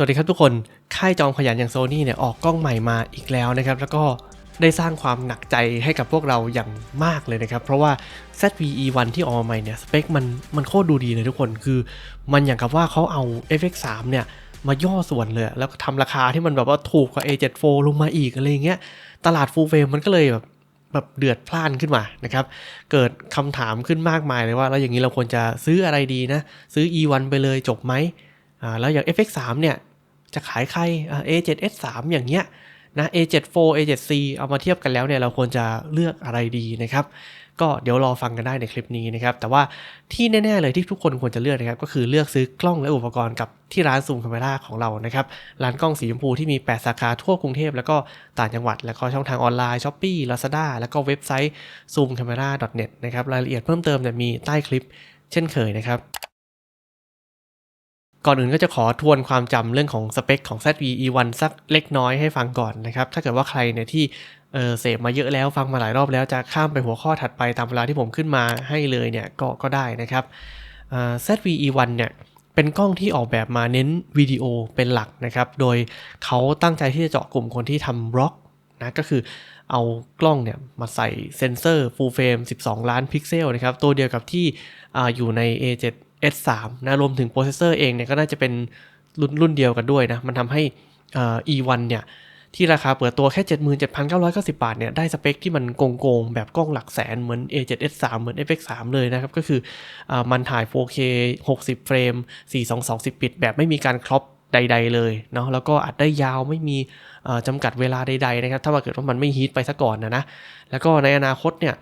สวัสดีครับทุกคน ค่ายจอมขยันอย่างโซนี่เนี่ยออกกล้องใหม่มาอีกแล้วนะครับ แล้วก็ได้สร้างความหนักใจให้กับพวกเราอย่างมากเลยนะครับ เพราะว่า ZVE1 ที่ออกมาใหม่เนี่ย สเปคมันมันโคตรดูดีเลยทุกคน คือมันอย่างกับว่าเขาเอา FX3 เนี่ยมาย่อส่วนเลย แล้วก็ทำราคาที่มันแบบว่าถูกกว่า A74 ลงมาอีกอะไรเงี้ย ตลาด full frame มันก็เลยแบบแบบเดือดพล่านขึ้นมานะครับ เกิดคำถามขึ้นมากมายเลยว่า แล้วอย่างนี้เราควรจะซื้ออะไรดีนะ ซื้อ E1 ไปเลยจบไหมอ่าแล้วอย่าง FX3 เนี่ย จะขายใคร A7S3 อย่างเงี้ยนะ A74 A7C เอามาเทียบกันแล้วเนี่ยเราควรจะเลือกอะไรดีนะครับ ก็เดี๋ยวรอฟังกันได้ในคลิปนี้นะครับ แต่ว่าที่แน่ ๆ เลยที่ทุกคนควรจะเลือกนะครับ ก็คือเลือกซื้อกล้องและอุปกรณ์กับที่ร้านซูมคาเมราของเรานะครับ ร้านกล้องสีชมพูที่มี 8 สาขาทั่วกรุงเทพแล้วก็ต่างจังหวัด แล้วก็ช่องทางออนไลน์ Shopee Lazada แล้วก็เว็บไซต์ zoomcamera.net นะครับรายละเอียดเพิ่มเติมเนี่ยมีใต้คลิปเช่นเคยนะครับ ก่อนอื่นก็จะขอทวนความจำเรื่องของสเปคของ ZV-E1 สักเล็กน้อยให้ฟังก่อนนะครับ ถ้าเกิดว่าใครเนี่ยที่เออเสพมาเยอะแล้วฟังมาหลายรอบแล้วจะข้ามไปหัวข้อถัดไปตามเวลาที่ผมขึ้นมาให้เลยเนี่ยก็ก็ได้นะครับ ZV-E1 เนี่ยเป็นกล้องที่ออกแบบมาเน้นวิดีโอเป็นหลักนะครับ โดยเขาตั้งใจที่จะเจาะกลุ่มคนที่ทำบล็อกนะก็คือเอากล้องเนี่ยมาใส่เซนเซอร์ full frame 12 ล้านพิกเซลนะครับ ตัวเดียวกับที่ออยู่ใน A7 S3 นะรวมถึงโปรเซสเซอร์เองเนี่ยก็น่าจะเป็นรุ่นรุ่นเดียวกันด้วยนะ มันทำให้ E1 เนี่ยที่ราคาเปิดตัวแค่ 77,990 บาทเนี่ยได้สเปคที่มันโกงๆ แบบกล้องหลักแสนเหมือน A7S3 เหมือน FX3 เลยนะครับ ก็คืออมันถ่าย 4K 60 เฟรม 422ปิด แบบไม่มีการครอปใด ๆ เลยเนาะแล้วก็อัดได้ยาวไม่มีจำกัดเวลาใด ๆ นะครับ ถ้าว่าเกิดว่ามันไม่ฮีทไปซะก่อนนะนะ แล้วก็ในอนาคตเนี่ย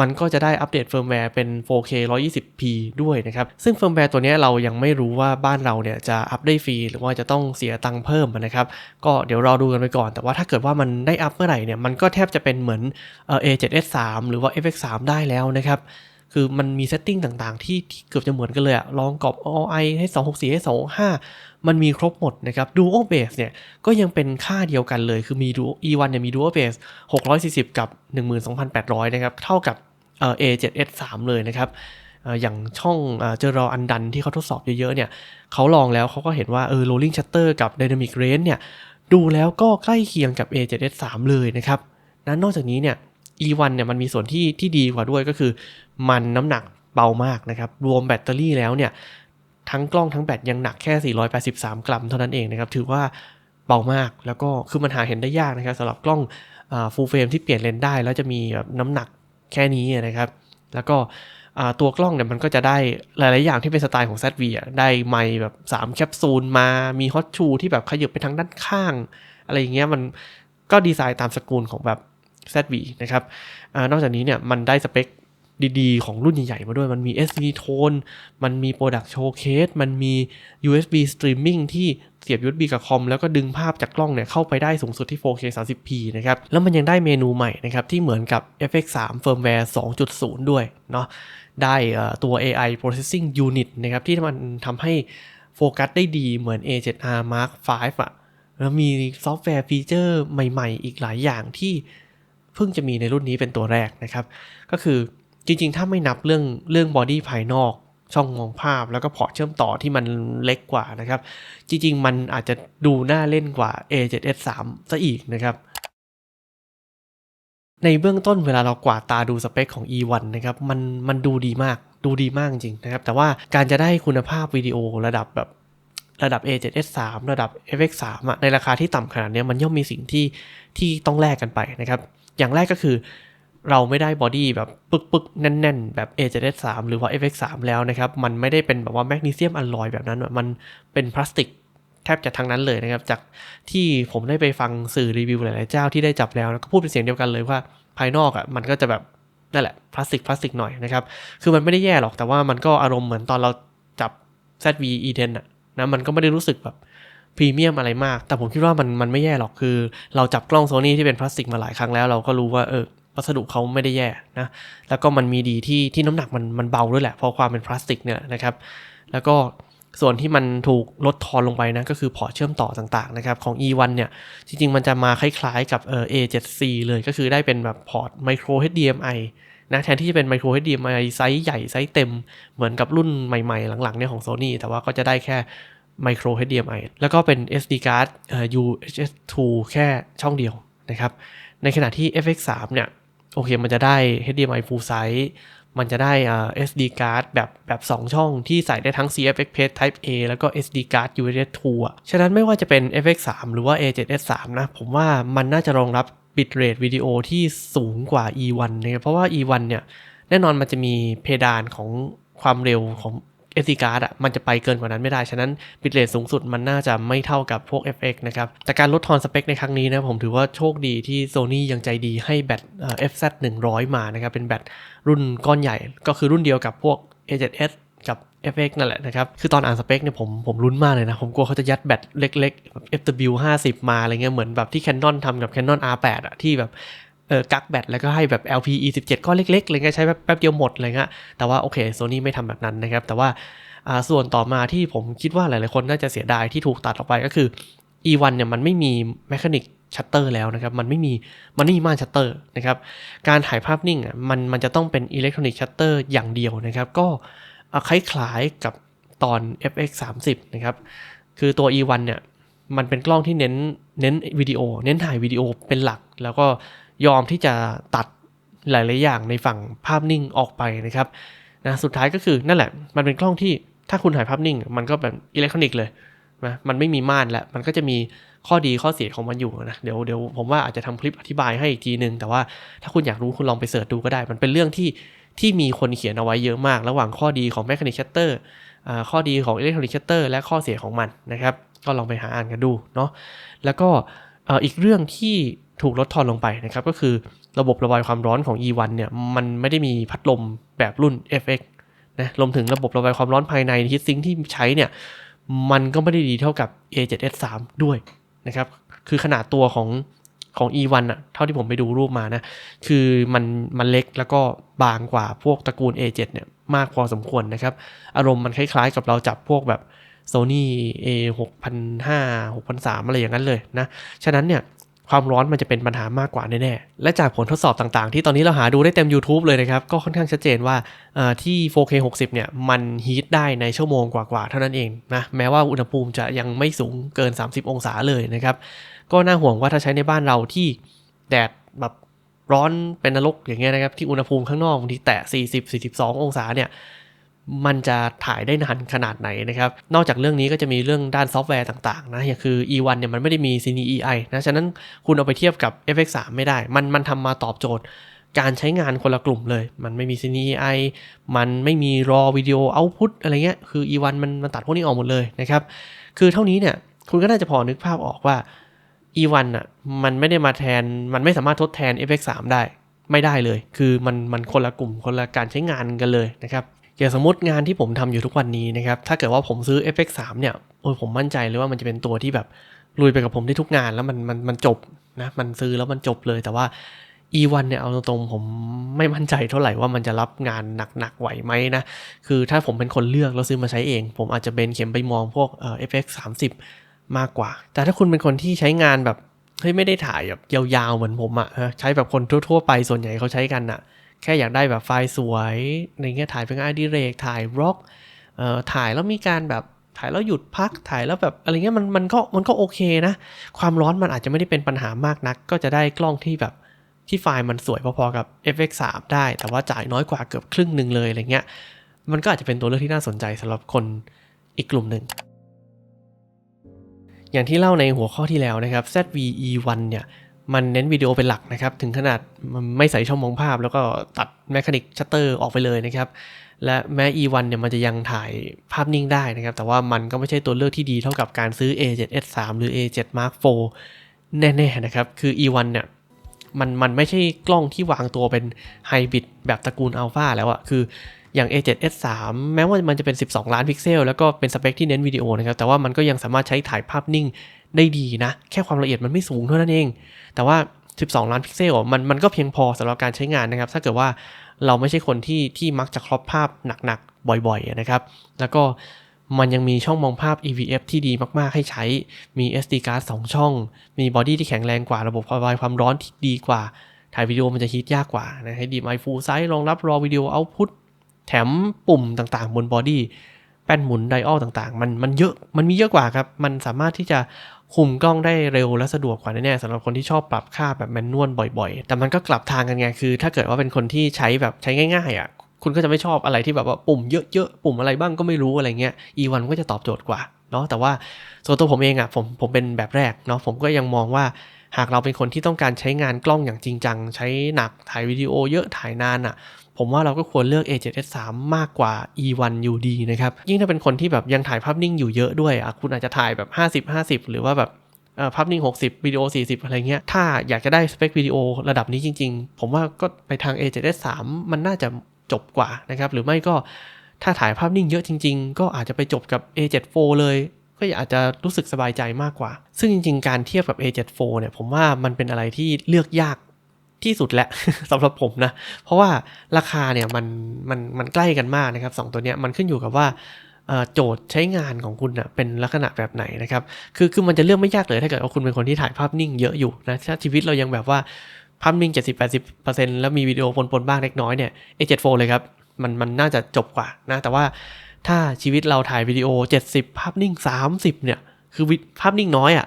มันก็จะได้อัปเดตเฟิร์มแวร์เป็น 4K 120p ด้วยนะครับ ซึ่งเฟิร์มแวร์ตัวนี้เรายังไม่รู้ว่าบ้านเราเนี่ยจะอัปได้ฟรีหรือว่าจะต้องเสียตังค์เพิ่มนะครับ ก็เดี๋ยวรอดูกันไปก่อน แต่ว่าถ้าเกิดว่ามันได้อัปเมื่อไหร่เนี่ยมันก็แทบจะเป็นเหมือน A7S3 หรือว่า FX3 ได้แล้วนะครับ คือมันมีเซตติ้งต่างๆ ที่เกือบจะเหมือนกันเลยอะลองกรอบ OI ให้ 264 ให้ 265 มันมีครบหมดนะครับ Duo Base เนี่ยก็ยังเป็นค่าเดียวกันเลย คือมี Duo E1 เนี่ยมี Duo Base 640 กับ 12,800 นะครับ เท่ากับเอ่อ A7S3 เลยนะครับอย่างช่องเอ่อเจอรออันดันที่เขาทดสอบเยอะๆเนี่ยเขาลองแล้วเขาก็เห็นว่าเออ rolling shutter กับ dynamic range เนี่ยดูแล้วก็ใกล้เคียงกับ A7S3 เลยนะครับนั้นนอกจากนี้เนี่ย E1 เนี่ยมันมีส่วนที่ที่ดีกว่าด้วยก็คือ มันน้ำหนักเบามากนะครับ รวมแบตเตอรี่แล้วเนี่ย ทั้งกล้องทั้งแบตยังหนักแค่ 483 กรัมเท่านั้นเองนะครับ ถือว่าเบามากแล้วก็คือมันหาเห็นได้ยากนะครับสำหรับกล้องฟูลเฟรมที่เปลี่ยนเลนได้ แล้วจะมีแบบน้ำหนักแค่นี้นะครับ แล้วก็ตัวกล้องเนี่ยมันก็จะได้หลาย ๆ อย่างที่เป็นสไตล์ของ ZV อะได้ไมค์แบบ 3 แคปซูลมามีฮอตชูที่แบบขยับไปทางด้านข้าง อะไรอย่างเงี้ยมันก็ดีไซน์ตามสกุลของแบบ ZV นะครับอนอกจากนี้เนี่ยมันได้สเปคดีๆ ของรุ่นใหญ่ๆมาด้วย มันมี SD Tone มันมี Product Showcase มันมี USB Streaming ที่เสียบ USB กับคอม แล้วก็ดึงภาพจากกล้องเนี่ยเข้าไปได้สูงสุดที่ 4K 30p นะครับ แล้วมันยังได้เมนูใหม่นะครับ ที่เหมือนกับ FX3 Firmware 2.0 ด้วยเนาะ ได้ตัว AI Processing Unit นะครับ ที่มันทำให้โฟกัสได้ดีเหมือน A7R Mark V อะแล้วมีซอฟต์แวร์ฟีเจอร์ใหม่ ๆ อีกหลายอย่างที่ เพิ่งจะมีในรุ่นนี้เป็นตัวแรกนะครับ ก็คือจริงๆ ถ้าไม่นับเรื่องเรื่องบอดี้ภายนอก ช่องมองภาพแล้วก็พอร์ตเชื่อมต่อที่มันเล็กกว่านะครับ จริงๆ มันอาจจะดูน่าเล่นกว่า A7S3 ซะอีกนะครับในเบื้องต้นเวลาเรากวาดตาดูสเปคของ E1 นะครับมันมันดูดีมากดูดีมากจริงนะครับ แต่ว่าการจะได้คุณภาพวิดีโอระดับแบบระดับ A7S3 ระดับ FX3 อะในราคาที่ต่ำขนาดนี้มันย่อมมีสิ่งที่ที่ต้องแลกกันไปนะครับ อย่างแรกก็คือเราไม่ได้บอดี้แบบปึกปึกๆแน่น ๆ แบบ A7S3 หรือว่า FX3 แล้วนะครับ มันไม่ได้เป็นแบบว่าแมกนีเซียมอลลอยแบบนั้นอะมันเป็นพลาสติกแทบจะทั้งนั้นเลยนะครับ จากที่ผมได้ไปฟังสื่อรีวิวหลาย ๆ เจ้าที่ได้จับแล้วก็พูดเป็นเสียงเดียวกันเลยว่าภายนอกอะ่ะมันก็จะแบบนั่นแหละพลาสติกพลาสติกหน่อยนะครับ คือมันไม่ได้แย่หรอกแต่ว่ามันก็อารมณ์เหมือนตอนเราจับ ZV E10 อะนะมันก็ไม่ได้รู้สึกแบบ พรีเมียมอะไรมาก แต่ผมคิดว่ามันมันไม่แย่หรอกคือ เราจับกล้องโซนี่ที่เป็นพลาสติกมาหลายครั้งแล้วเราก็รู้ว่าเออวัสดุเขาไม่ได้แย่นะแล้วก็มันมีดีที่ที่น้ำหนักมันมันเบาด้วยแหละเพราะความเป็นพลาสติกเนี่ยนะครับแล้วก็ส่วนที่มันถูกลดทอนลงไปนะก็คือพอร์ตเชื่อมต่อต่างๆนะครับของ E1 เนี่ยจริงๆ มันจะมาคล้ายๆกับเออ A7C เลยก็คือได้เป็นแบบพอร์ต micro HDMI นะแทนที่จะเป็น micro HDMI ไซส์ใหญ่ไซส์เต็มเหมือนกับรุ่นใหม่ๆ หลังๆเนี่ยของ Sony แต่ว่าก็จะได้แค่ micro HDMI แล้วก็เป็น SD card UHS-2 แค่ช่องเดียวนะครับ ในขณะที่ FX3 เนี่ย โอเค มันจะได้ HDMI full size มันจะได้ SD card แบบแบบ 2 ช่องที่ใส่ได้ทั้ง CFX Page Type A แล้วก็ SD card UHS-2 อะ ฉะนั้นไม่ว่าจะเป็น FX3 หรือว่า A7S3 นะ ผมว่ามันน่าจะรองรับ bitrate วิดีโอที่สูงกว่า E1 นะเพราะว่า E1 เนี่ย แน่นอนมันจะมีเพดานของความเร็วของ SD card อะมันจะไปเกินกว่านั้นไม่ได้ ฉะนั้นบิตเรทสูงสุดมันน่าจะไม่เท่ากับพวก FX นะครับแต่การลดทอนสเปคในครั้งนี้นะผมถือว่าโชคดีที่ Sony ยังใจดีให้แบตเอ่อ FZ 100 มานะครับ เป็นแบตรุ่นก้อนใหญ่ ก็คือรุ่นเดียวกับพวก A7S กับ FX นั่นแหละนะครับ คือตอนอ่านสเปคเนี่ยผมผมลุ้นมากเลยนะ ผมกลัวเขาจะยัดแบตเล็กๆแบบ FW 50 มาอะไรเงี้ย เหมือนแบบที่ Canon ทำกับ Canon R8 อะที่แบบ ออกักแบตแล้วก็ให้แบบ LPE 17 ก้อนเล็กๆอะไรเงี้ยใช้แป๊บเดียวหมดอะไรเงี้ยแต่ว่าโอเคโซนี่ไม่ทำแบบนั้นนะครับ แต่ว่าส่วนต่อมาที่ผมคิดว่าหลายๆคนน่าจะเสียดายที่ถูกตัดออกไปก็คือ E1 เนี่ยมันไม่มีแมคานิกชัตเตอร์แล้วนะครับมันไม่มีมันไม่มีม่านชัตเตอร์นะครับการถ่ายภาพนิ่งอะมันมันจะต้องเป็นอิเล็กทรอนิกชัตเตอร์อย่างเดียวนะครับ ก็คล้ายๆกับตอน FX 30นะครับคือตัว E1 เนี่ยมันเป็นกล้องที่เน้นเน้นวิดีโอ เน้นถ่ายวิดีโอเป็นหลัก แล้วก็ ยอมที่จะตัดหลาย ๆ อย่างในฝั่งภาพนิ่งออกไปนะครับนะสุดท้ายก็คือนั่นแหละ มันเป็นกล้องที่ถ้าคุณถ่ายภาพนิ่ง มันก็แบบอิเล็กทรอนิกส์เลยนะมันไม่มีม่านแล้วมันก็จะมีข้อดีข้อเสียของมันอยู่นะเดี๋ยวเดี๋ยวผมว่าอาจจะทำคลิปอธิบายให้อีกทีนึง แต่ว่าถ้าคุณอยากรู้คุณลองไปเสิร์ชดูก็ได้ มันเป็นเรื่องที่ที่มีคนเขียนเอาไว้เยอะมาก ระหว่างข้อดีของแมคานิกชัตเตอร์ข้อดีของอิเล็กทรอนิกชัตเตอร์และข้อเสียของมันนะครับ ก็ลองไปหาอ่านกันดูเนาะแล้วก็อ่ออีกเรื่องที่ ถูกลดทอนลงไปนะครับก็คือระบบระบายความร้อนของ E1 เนี่ยมันไม่ได้มีพัดลมแบบรุ่น FX นะรวมถึงระบบระบายความร้อนภายในฮีทซิงที่ใช้เนี่ยมันก็ไม่ได้ดีเท่ากับ A7S3 ด้วยนะครับคือขนาดตัวของของ E1 อะเท่าที่ผมไปดูรูปมานะ คือมันมันเล็กแล้วก็บางกว่าพวกตระกูล A7 เนี่ยมากพอสมควรนะครับ อารมณ์มันคล้ายๆกับเราจับพวกแบบ Sony A 6005 6003อะไรอย่างนั้นเลยนะ ฉะนั้นเนี่ย ความร้อนมันจะเป็นปัญหามากกว่าแน่ๆ และจากผลทดสอบต่างๆ ที่ตอนนี้เราหาดูได้เต็ม YouTube เลยนะครับ ก็ค่อนข้างชัดเจนว่าที่ 4K 60 เนี่ย มันฮีทได้ในชั่วโมงกว่าๆ เท่านั้นเองนะ แม้ว่าอุณหภูมิจะยังไม่สูงเกิน 30 องศาเลยนะครับ ก็น่าห่วงว่าถ้าใช้ในบ้านเราที่แดดแบบร้อนเป็นนรกอย่างเงี้ยนะครับ ที่อุณหภูมิข้างนอกบางทีแตะ40-42 องศาเนี่ย มันจะถ่ายได้นานขนาดไหนนะครับ นอกจากเรื่องนี้ก็จะมีเรื่องด้านซอฟต์แวร์ต่างๆนะอย่างคือ E1 เนี่ยมันไม่ได้มี Cine EI นะฉะนั้นคุณเอาไปเทียบกับ FX3 ไม่ได้ มันมันทำมาตอบโจทย์การใช้งานคนละกลุ่มเลย มันไม่มี Cine EI มันไม่มีรอวิดีโอเอาพุตอะไรเงี้ย คือ E1 มันมันตัดพวกนี้ออกหมดเลยนะครับ คือเท่านี้เนี่ยคุณก็น่าจะพอนึกภาพออกว่า E1 อะมันไม่ได้มาแทน มันไม่สามารถทดแทน FX3 ได้ ไม่ได้เลย คือมันมันคนละกลุ่มคนละการใช้งานกันเลยนะครับ อย่างสมมติงานที่ผมทำอยู่ทุกวันนี้นะครับ ถ้าเกิดว่าผมซื้อ FX3 เนี่ยโอ้ยผมมั่นใจเลยว่ามันจะเป็นตัวที่แบบลุยไปกับผมได้ทุกงานแล้วมันมันมันจบนะ มันซื้อแล้วมันจบเลย แต่ว่า E1 เนี่ยเอาตรงๆผมไม่มั่นใจเท่าไหร่ว่ามันจะรับงานหนักๆไหวไหมนะ คือถ้าผมเป็นคนเลือกแล้วซื้อมาใช้เอง ผมอาจจะเบนเข็มไปมองพวกเอ่อ FX 30มากกว่า แต่ถ้าคุณเป็นคนที่ใช้งานแบบเฮ้ยไม่ได้ถ่ายแบบยาวๆเหมือนผมอะใช้แบบคนทั่วๆไปส่วนใหญ่เขาใช้กันอะ แค่อยากได้แบบไฟล์สวยในเงี้ยถ่ายเป็นไอดีเรกถ่ายบล็อกเอ่อถ่ายแล้วมีการแบบถ่ายแล้วหยุดพักถ่ายแล้วแบบอะไรเงี้ยมันมันก็มันก็โอเคนะ ความร้อนมันอาจจะไม่ได้เป็นปัญหามากนัก ก็จะได้กล้องที่แบบที่ไฟล์มันสวยพอๆกับ FX3 ได้ แต่ว่าจ่ายน้อยกว่าเกือบครึ่งหนึ่งเลยอะไรเงี้ยมันก็อาจจะเป็นตัวเลือกที่น่าสนใจสำหรับคนอีกกลุ่มหนึ่ง อย่างที่เล่าในหัวข้อที่แล้วนะครับ ZVE1 เนี่ย มันเน้นวิดีโอเป็นหลักนะครับ ถึงขนาดมันไม่ใส่ช่องมองภาพ แล้วก็ตัดแมคานิกชัตเตอร์ออกไปเลยนะครับ และแม้ E1 เนี่ยมันจะยังถ่ายภาพนิ่งได้นะครับ แต่ว่ามันก็ไม่ใช่ตัวเลือกที่ดีเท่ากับการซื้อ A7S3 หรือ A7 Mark IV แน่ๆนะครับ คือ E1 เนี่ยมันมันไม่ใช่กล้องที่วางตัวเป็นไฮบริดแบบตระกูลอัลฟาแล้วอะคืออย่าง A7S3 แม้ว่ามันจะเป็น 12 ล้านพิกเซล แล้วก็เป็นสเปคที่เน้นวิดีโอนะครับ แต่ว่ามันก็ยังสามารถใช้ถ่ายภาพนิ่ง ได้ดีนะ แค่ความละเอียดมันไม่สูงเท่านั้นเอง แต่ว่า 12 ล้านพิกเซลมันมันก็เพียงพอสำหรับการใช้งานนะครับ ถ้าเกิดว่าเราไม่ใช่คนที่ที่มักจะครอปภาพหนักๆ บ่อยๆนะครับ แล้วก็มันยังมีช่องมองภาพ EVF ที่ดีมากๆ ให้ใช้ มี SD card 2 ช่อง มีบอดี้ที่แข็งแรงกว่า ระบบระบายความร้อนที่ดีกว่า ถ่ายวิดีโอมันจะฮีทยากกว่านะให้ดีไมฟูไซส์รองรับรอวิดีโอเอาพุตแถมปุ่มต่างๆ บนบอดี้ แป้นหมุนไดออลต่างๆ มันมันเยอะ มันมีเยอะกว่าครับ มันสามารถที่จะ คุมกล้องได้เร็วและสะดวกกว่าแน่ๆสำหรับคนที่ชอบปรับค่าแบบแมนนวลบ่อยๆ แต่มันก็กลับทางกันไงคือ ถ้าเกิดว่าเป็นคนที่ใช้แบบใช้ง่ายๆอะคุณก็จะไม่ชอบอะไรที่แบบว่าปุ่มเยอะๆ ปุ่มอะไรบ้างก็ไม่รู้อะไรเงี้ย E1 ก็จะตอบโจทย์กว่าเนาะแต่ว่าส่วนตัวผมเองอะผมผมเป็นแบบแรกเนาะผมก็ยังมองว่าหากเราเป็นคนที่ต้องการใช้งานกล้องอย่างจริงจัง ใช้หนักถ่ายวิดีโอเยอะถ่ายนานอะ ผมว่าเราก็ควรเลือก A7S3 มากกว่า E1 อยู่ดีนะครับ ยิ่งถ้าเป็นคนที่แบบยังถ่ายภาพนิ่งอยู่เยอะด้วยอะคุณอาจจะถ่ายแบบ 50 50 หรือว่าแบบภาพนิ่ง 60 วิดีโอ 40 อะไรเงี้ย ถ้าอยากจะได้สเปควิดีโอระดับนี้จริง ๆ ผมว่าก็ไปทาง A7S3 มันน่าจะจบกว่านะครับ หรือไม่ก็ถ้าถ่ายภาพนิ่งเยอะจริง ๆ ก็อาจจะไปจบกับ A7 IV เลยก็อาจจะรู้สึกสบายใจมากกว่า ซึ่งจริง ๆ การเทียบกับ A7 IV เนี่ย ผมว่ามันเป็นอะไรที่เลือกยาก ที่สุดแหละสำหรับผมนะ เพราะว่าราคาเนี่ยมันมันมันใกล้กันมากนะครับสองตัวเนี้ยมันขึ้นอยู่กับว่าโจทย์ใช้งานของคุณนะเป็นลักษณะแบบไหนนะครับ คือคือมันจะเลือกไม่ยากเลยถ้าเกิดว่าคุณเป็นคนที่ถ่ายภาพนิ่งเยอะอยู่นะถ้าชีวิตเรายังแบบว่าภาพนิ่ง 70-80%แล้วมีวิดีโอปนๆบ้างเล็กน้อยเนี่ย A7 IV เลยครับมันมันน่าจะจบกว่านะ แต่ว่าถ้าชีวิตเราถ่ายวิดีโอ 70 ภาพนิ่ง 30 เนี่ย คือภาพนิ่งน้อยอะ่ะ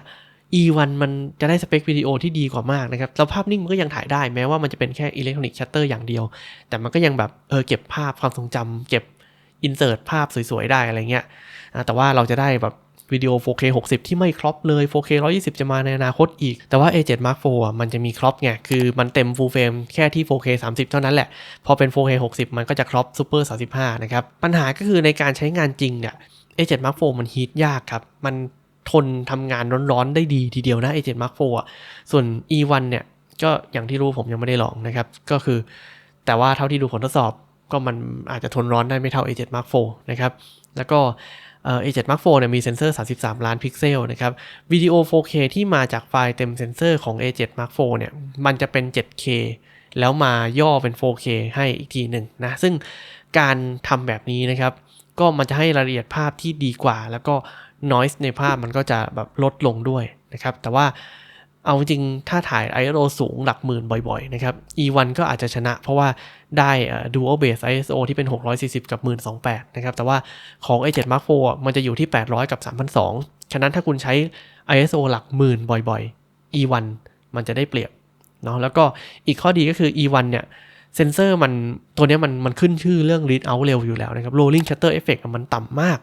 E1 มันจะได้สเปควิดีโอที่ดีกว่ามากนะครับแล้วภาพนิ่งมันก็ยังถ่ายได้แม้ว่ามันจะเป็นแค่อิเล็กทรอนิกส์ชัตเตอร์อย่างเดียว แต่มันก็ยังแบบเออเก็บภาพความทรงจำเก็บอินเสิร์ตภาพสวยๆได้อะไรเงี้ยแต่ว่าเราจะได้แบบวิดีโอ 4K 60 ที่ไม่ครอปเลย 4K 120 จะมาในอนาคตอีก แต่ว่า A7 Mark IV มันจะมีครอปไง คือมันเต็ม full frame แค่ที่ 4K 30 เท่านั้นแหละ พอเป็น 4K 60 มันก็จะครอป Super 35 นะครับ ปัญหาก็คือในการใช้งานจริงเนี่ย A7 Mark IV มันฮีทยากครับ มัน ทนทำงานร้อนๆได้ดีทีเดียวนะ A7 Mark IV อะส่วน E1 เนี่ยก็อย่างที่รู้ผมยังไม่ได้ลองนะครับ ก็คือ แต่ว่าเท่าที่ดูผลทดสอบก็มันอาจจะทนร้อนได้ไม่เท่า A7 Mark IV นะครับ แล้วก็เอ7 Mark IV เนี่ยมีเซนเซอร์ 33 ล้านพิกเซลนะครับวิดีโอ 4K ที่มาจากไฟล์เต็มเซนเซอร์ของ A7 Mark IV เนี่ยมันจะเป็น 7K แล้วมาย่อเป็น 4K ให้อีกทีหนึ่งนะ ซึ่งการทำแบบนี้นะครับ ก็มันจะให้รายละเอียดภาพที่ดีกว่า แล้วก็ noise ในภาพมันก็จะแบบลดลงด้วยนะครับ แต่ว่าเอาจริงถ้าถ่าย ISO สูงหลักหมื่นบ่อยๆนะครับ E1 ก็อาจจะชนะ เพราะว่าได้ Dual Base ISO ที่เป็น 640 กับ 1028 นะครับ แต่ว่าของ A7 Mark IV มันจะอยู่ที่ 800 กับ 3002 ฉะนั้นถ้าคุณใช้ ISO หลักหมื่นบ่อยๆ E1 มันจะได้เปรียบเนาะแล้วก็อีกข้อดีก็คือ E1 เนี่ย เซนเซอร์มันตัวนี้มันมันขึ้นชื่อเรื่อง read out เร็วอยู่แล้วนะครับ rolling shutter effect มันต่ำมาก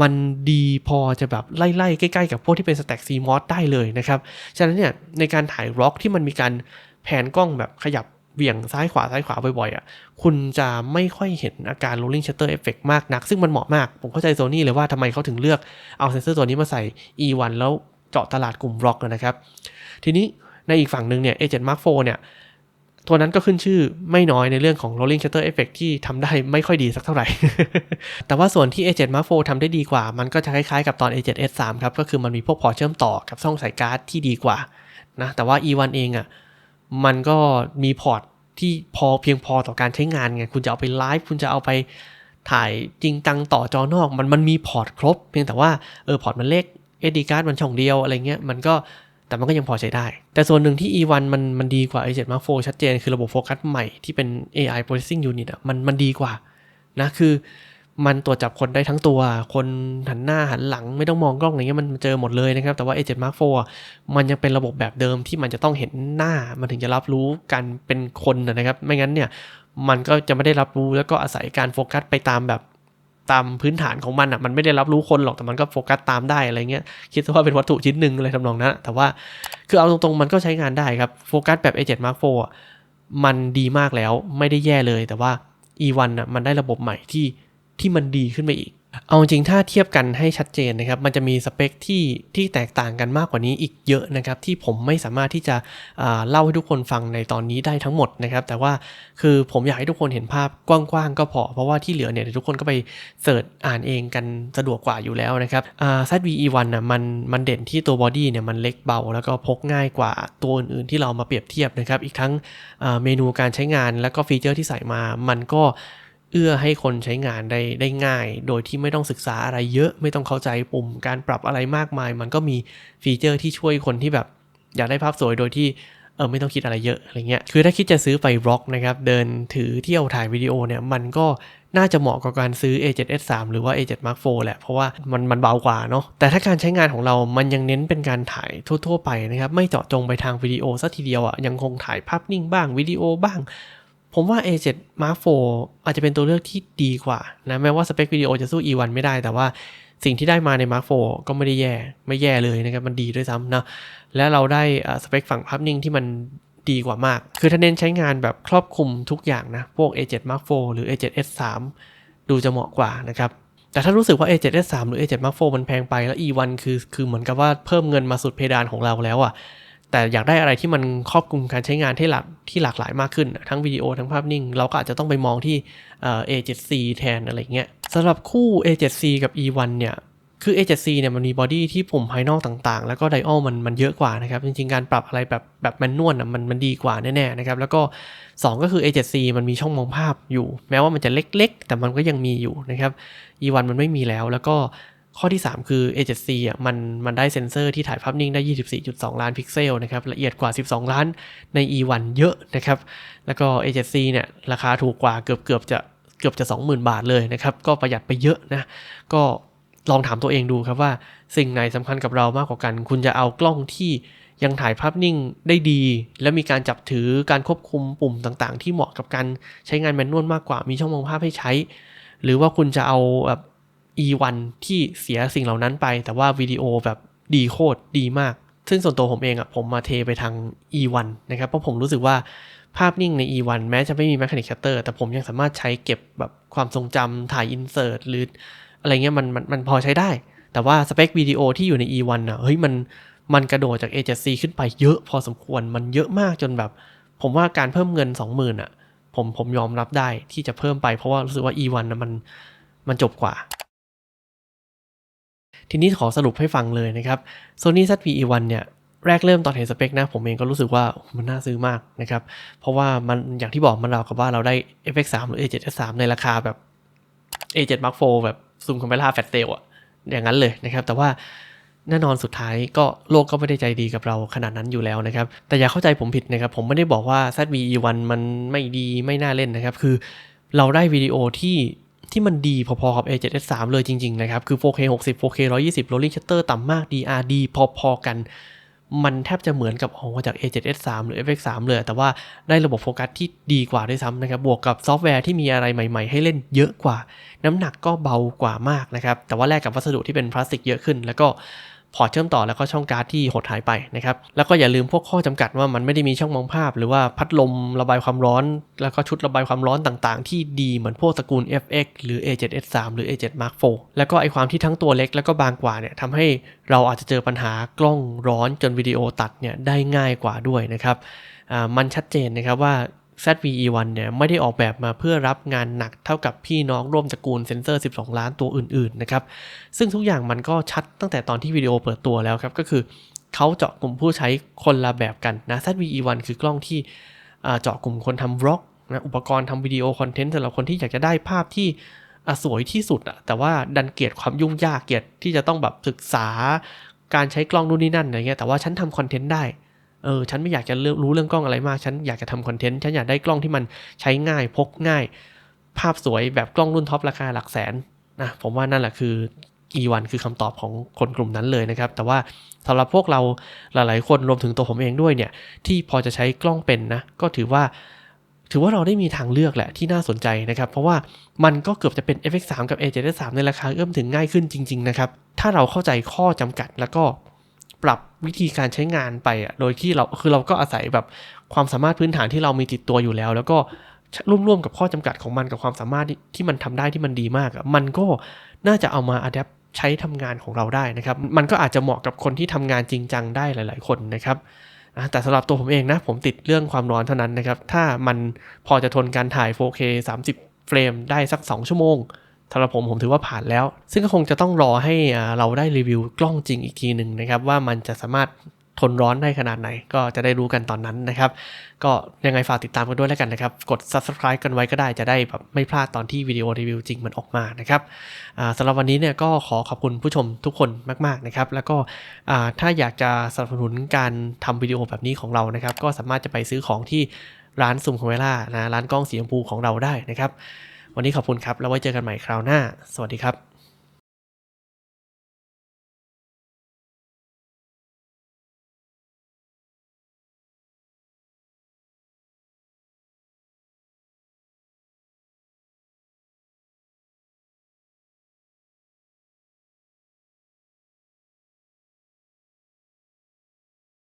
มันดีพอจะแบบไล่ๆ ใกล้ๆ กับพวกที่เป็นสแต็กซีมอสได้เลยนะครับ ฉะนั้นเนี่ยในการถ่ายร็อกที่มันมีการแผนกล้องแบบขยับเบี่ยงซ้ายขวาซ้ายขวาบ่อยๆอะ คุณจะไม่ค่อยเห็นอาการ rolling shutter effect มากนัก ซึ่งมันเหมาะมาก ผมเข้าใจโซนี่เลยว่าทำไมเขาถึงเลือกเอาเซนเซอร์ตัวนี้มาใส่ E1 แล้วเจาะตลาดกลุ่มร็อกนะครับ ทีนี้ในอีกฝั่งหนึ่งเนี่ย A7 Mark IV เนี่ย ตัวนั้นก็ขึ้นชื่อไม่น้อยในเรื่องของ rolling shutter effect ที่ทำได้ไม่ค่อยดีสักเท่าไหร่ แต่ว่าส่วนที่ A7 Mark IV ทำได้ดีกว่า มันก็จะคล้ายๆกับตอน A7S3 ครับ ก็คือมันมีพวกพอร์ตเชื่อมต่อกับช่องใส่การ์ดที่ดีกว่านะ แต่ว่า E1 เองอะ่ะ มันก็มีพอร์ตที่พอเพียงพอต่อการใช้งานไง คุณจะเอาไปไลฟ์ คุณจะเอาไปถ่ายจริงตังต่อจอนอก มันมันมีพอร์ตครบ เพียงแต่ว่าเออพอร์ตมันเล็ก SD card มันช่องเดียวอะไรเงี้ย มันก็ แต่มันก็ยังพอใช้ได้ แต่ส่วนหนึ่งที่ E1 มันมันดีกว่า A7 Mark IV ชัดเจน คือระบบโฟกัสใหม่ที่เป็น AI processing unit อะมันมันดีกว่านะคือมันตรวจจับคนได้ทั้งตัว คนหันหน้าหันหลังไม่ต้องมองกล้องอะไรเงี้ยมันเจอหมดเลยนะครับ แต่ว่า A7 Mark IV มันยังเป็นระบบแบบเดิมที่มันจะต้องเห็นหน้า มันถึงจะรับรู้การเป็นคนนะครับ ไม่งั้นเนี่ย มันก็จะไม่ได้รับรู้แล้วก็อาศัยการโฟกัสไปตามแบบ ตามพื้นฐานของมันอะมันไม่ได้รับรู้คนหรอกแต่มันก็โฟกัสตามได้อะไรเงี้ยคิดว่าเป็นวัตถุชิ้นหนึ่งอะไรทำนองนั้นแต่ว่าคือเอาตรงๆมันก็ใช้งานได้ครับโฟกัสแบบ A7 Mark IV มันดีมากแล้วไม่ได้แย่เลย แต่ว่า E1 อะมันได้ระบบใหม่ที่ที่มันดีขึ้นไปอีก เอาจริงถ้าเทียบกันให้ชัดเจนนะครับ มันจะมีสเปคที่ที่แตกต่างกันมากกว่านี้อีกเยอะนะครับ ที่ผมไม่สามารถที่จะเล่าให้ทุกคนฟังในตอนนี้ได้ทั้งหมดนะครับ แต่ว่าคือผมอยากให้ทุกคนเห็นภาพกว้างๆก็พอ เพราะว่าที่เหลือเนี่ยทุกคนก็ไปเสิร์ชอ่านเองกันสะดวกกว่าอยู่แล้วนะครับ ZVE1 น่ะมันมันเด่นที่ตัวบอดี้เนี่ยมันเล็กเบา แล้วก็พกง่ายกว่าตัวอื่นๆที่เรามาเปรียบเทียบนะครับ อีกทั้งเมนูการใช้งานแล้วก็ฟีเจอร์ที่ใส่มามันก็ เอื้อให้คนใช้งานได้ได้ง่าย โดยที่ไม่ต้องศึกษาอะไรเยอะ ไม่ต้องเข้าใจปุ่มการปรับอะไรมากมาย มันก็มีฟีเจอร์ที่ช่วยคนที่แบบ อยากได้ภาพสวยโดยที่เออไม่ต้องคิดอะไรเยอะอะไรเงี้ย คือถ้าคิดจะซื้อไปบล็อกนะครับเดินถือเที่ยวถ่ายวิดีโอเนี่ยมันก็น่าจะเหมาะกับการซื้อ A7S3 หรือว่า A7 Mark IV แหละ เพราะว่ามันมันเบากว่าเนาะ แต่ถ้าการใช้งานของเรา มันยังเน้นเป็นการถ่ายทั่ว ๆ ไปนะครับ ไม่เจาะจงไปทางวิดีโอสัทีเดียวอะ่ะ ยังคงถ่ายภาพนิ่งบ้างวิดีโอบ้าง ผมว่า A7 Mark IV อาจจะเป็นตัวเลือกที่ดีกว่านะแม้ว่าสเปควิดีโอจะสู้ E1 ไม่ได้แต่ว่าสิ่งที่ได้มาใน Mark IV ก็ไม่ได้แย่ ไม่แย่เลยนะครับ มันดีด้วยซ้ำนะ และเราได้สเปคฝั่งภาพนิ่งที่มันดีกว่ามาก คือถ้าเน้นใช้งานแบบครอบคลุมทุกอย่างนะ พวก A7 Mark IV หรือ A7S3 ดูจะเหมาะกว่านะครับ แต่ถ้ารู้สึกว่า A7S3 หรือ A7 Mark IV มันแพงไปแล้ว E1 คือคือเหมือนกับว่าเพิ่มเงินมาสุดเพดานของเราแล้วอะ่ะ แต่อยากได้อะไรที่มันครอบคลุมการใช้งานที่หลากที่หลากหลายมากขึ้น ทั้งวิดีโอทั้งภาพนิ่ง เราก็อาจจะต้องไปมองที่ A7C แทนอะไรเงี้ยสำหรับคู่ A7C กับ E1 เนี่ยคือ A7C เนี่ยมันมีบอดี้ที่ปุ่มภายนอกต่างๆ แล้วก็ไดออลมันมันเยอะกว่านะครับ จริงๆ การปรับอะไรแบบแบบแมนนวลอะมันมันดีกว่าแน่ๆนะครับ แล้วก็ 2 ก็คือ A7C มันมีช่องมองภาพอยู่ แม้ว่ามันจะเล็กๆ แต่มันก็ยังมีอยู่นะครับ E1 มันไม่มีแล้วแล้วก็ ข้อที่ 3 คือ A7C อะมันมันได้เซ็นเซอร์ที่ถ่ายภาพนิ่งได้ 24.2 ล้านพิกเซลนะครับละเอียดกว่า 12 ล้านใน E1 เยอะนะครับแล้วก็ A7C เนี่ยราคาถูกกว่าเกือบเกือบจะเกือบจะ 20,000 บาทเลยนะครับก็ประหยัดไปเยอะนะก็ลองถามตัวเองดูครับว่าสิ่งไหนสำคัญกับเรามากกว่ากัน คุณจะเอากล้องที่ยังถ่ายภาพนิ่งได้ดี และมีการจับถือการควบคุมปุ่มต่างๆ ที่เหมาะกับการใช้งานแมนนวลมากกว่ามีช่องมองภาพให้ใช้ หรือว่าคุณจะเอาแบบ E1 ที่เสียสิ่งเหล่านั้นไป แต่ว่าวิดีโอแบบดีโคตรดีมาก ซึ่งส่วนตัวผมเองอะ่ะผมมาเทไปทาง E1 นะครับ เพราะผมรู้สึกว่าภาพนิ่งใน E1 แม้จะไม่มี Mechanic Shutter แต่ผมยังสามารถใช้เก็บแบบความทรงจำถ่ายอินเสิร์ตหรืออะไรเงี้ยมันมันมันพอใช้ได้ แต่ว่าสเปควิดีโอที่อยู่ใน E1 อะเฮ้ยมันมันกระโดดจาก A7C ขึ้นไปเยอะพอสมควรมันเยอะมากจนแบบ ผมว่าการเพิ่มเงิน 20,000อะผมผมยอมรับได้ที่จะเพิ่มไปเพราะว่ารู้สึกว่า E1 นะมันมันจบกว่า ทีนี้ขอสรุปให้ฟังเลยนะครับ Sony ZV-E1 เนี่ยแรกเริ่มตอนเห็นสเปคนะ ผมเองก็รู้สึกว่ามันน่าซื้อมากนะครับ เพราะว่ามันอย่างที่บอกมันเรากับว่าเราได้ FX3 หรือ A7S3 ในราคาแบบ A7 Mark IV แบบซูมคาเมล่าแฟลชเซลอะอย่างนั้นเลยนะครับ แต่ว่าแน่นอนสุดท้ายก็โลกก็ไม่ได้ใจดีกับเราขนาดนั้นอยู่แล้วนะครับ แต่อย่าเข้าใจผมผิดนะครับ ผมไม่ได้บอกว่า ZV-E1 มันไม่ดีไม่น่าเล่นนะครับ คือเราได้วิดีโอที่ ที่มันดีพอๆกับ A7S3 เลยจริง ๆ นะครับ คือ 4K 60 4K 120 rolling shutter ต่ำมาก DRD พอๆกัน มันแทบจะเหมือนกับออกมาจาก A7S3 หรือ FX3 เลย แต่ว่าได้ระบบโฟกัสที่ดีกว่าด้วยซ้ำนะครับ บวกกับซอฟต์แวร์ที่มีอะไรใหม่ๆ ให้เล่นเยอะกว่า น้ำหนักก็เบากว่ามากนะครับ แต่ว่าแลกกับวัสดุที่เป็นพลาสติกเยอะขึ้น แล้วก็ พอร์ตเชื่อมต่อแล้วก็ช่องการ์ดที่หดหายไปนะครับแล้วก็อย่าลืมพวกข้อจำกัดว่ามันไม่ได้มีช่องมองภาพ หรือว่าพัดลมระบายความร้อน แล้วก็ชุดระบายความร้อนต่างๆ ที่ดีเหมือนพวกตระกูล FX หรือ A7S3 หรือ A7 Mark IV แล้วก็ไอความที่ทั้งตัวเล็กแล้วก็บางกว่าเนี่ยทำให้เราอาจจะเจอปัญหากล้องร้อนจนวิดีโอตัดเนี่ยได้ง่ายกว่าด้วยนะครับมันชัดเจนนะครับว่า ZV-E1 เนี่ยไม่ได้ออกแบบมาเพื่อรับงานหนักเท่ากับพี่น้องร่วมตระกูลเซนเซอร์ 12 ล้านตัวอื่นๆนะครับ ซึ่งทุกอย่างมันก็ชัดตั้งแต่ตอนที่วิดีโอเปิดตัวแล้วครับ ก็คือเขาเจาะกลุ่มผู้ใช้คนละแบบกันนะ ZV-E1 คือกล้องที่เจาะกลุ่มคนทำบล็อกนะอุปกรณ์ทำวิดีโอคอนเทนต์สำหรับคนที่อยากจะได้ภาพที่สวยที่สุดอะแต่ว่าดันเกียดความยุ่งยากเกียดที่จะต้องแบบศึกษาการใช้กล้องนู่นนี่นั่นอะไรเงี้ยแต่ว่าฉันทำคอนเทนต์ได้ เออฉันไม่อยากจะรู้เรื่องกล้องอะไรมากฉันอยากจะทำคอนเทนต์ฉันอยากได้กล้องที่มันใช้ง่ายพกง่าย ภาพสวยแบบกล้องรุ่นท็อปราคาหลักแสนนะผมว่านั่นแหละคือ E1 คือคำตอบของคนกลุ่มนั้นเลยนะครับ แต่ว่าสำหรับพวกเราหลาย ๆ คนรวมถึงตัวผมเองด้วยเนี่ย ที่พอจะใช้กล้องเป็นนะ ก็ถือว่า ถือว่าเราได้มีทางเลือกแหละที่น่าสนใจนะครับ เพราะว่ามันก็เกือบจะเป็น FX3 กับ A7S3 ในราคาเอื้อมถึงง่ายขึ้นจริง ๆ นะครับ ถ้าเราเข้าใจข้อจำกัดแล้วก็ รับวิธีการใช้งานไปอะโดยที่เราคือเราก็อาศัยแบบความสามารถพื้นฐานที่เรามีติดตัวอยู่แล้ว แล้วก็ร่วมๆกับข้อจำกัดของมันกับความสามารถที่มันทำได้ที่มันดีมากอะมันก็น่าจะเอามาอัดแอปใช้ทำงานของเราได้นะครับ มันก็อาจจะเหมาะกับคนที่ทำงานจริงจังได้หลาย ๆ คนนะครับแต่สำหรับตัวผมเองนะ ผมติดเรื่องความร้อนเท่านั้นนะครับ ถ้ามันพอจะทนการถ่าย 4K 30 เฟรมได้สัก 2 ชั่วโมง สำหรับผมผมถือว่าผ่านแล้ว ซึ่งก็คงจะต้องรอให้เราได้รีวิวกล้องจริงอีกทีหนึ่งนะครับ ว่ามันจะสามารถทนร้อนได้ขนาดไหน ก็จะได้รู้กันตอนนั้นนะครับ ก็ยังไงฝากติดตามกันด้วยแล้วกันนะครับ กด subscribe กันไว้ก็ได้จะได้แบบไม่พลาดตอนที่วิดีโอรีวิวจริงมันออกมานะครับสำหรับวันนี้เนี่ยก็ขอขอบคุณผู้ชมทุกคนมากๆนะครับ แล้วก็ถ้าอยากจะสนับสนุนการทำวิดีโอแบบนี้ของเรานะครับ ก็สามารถจะไปซื้อของที่ร้านซูมคาเมล่านะร้านกล้องสีชมพูของเราได้นะครับ วันนี้ขอบคุณครับ แล้วไว้เจอกันใหม่คราวหน้า สวัสดีครับ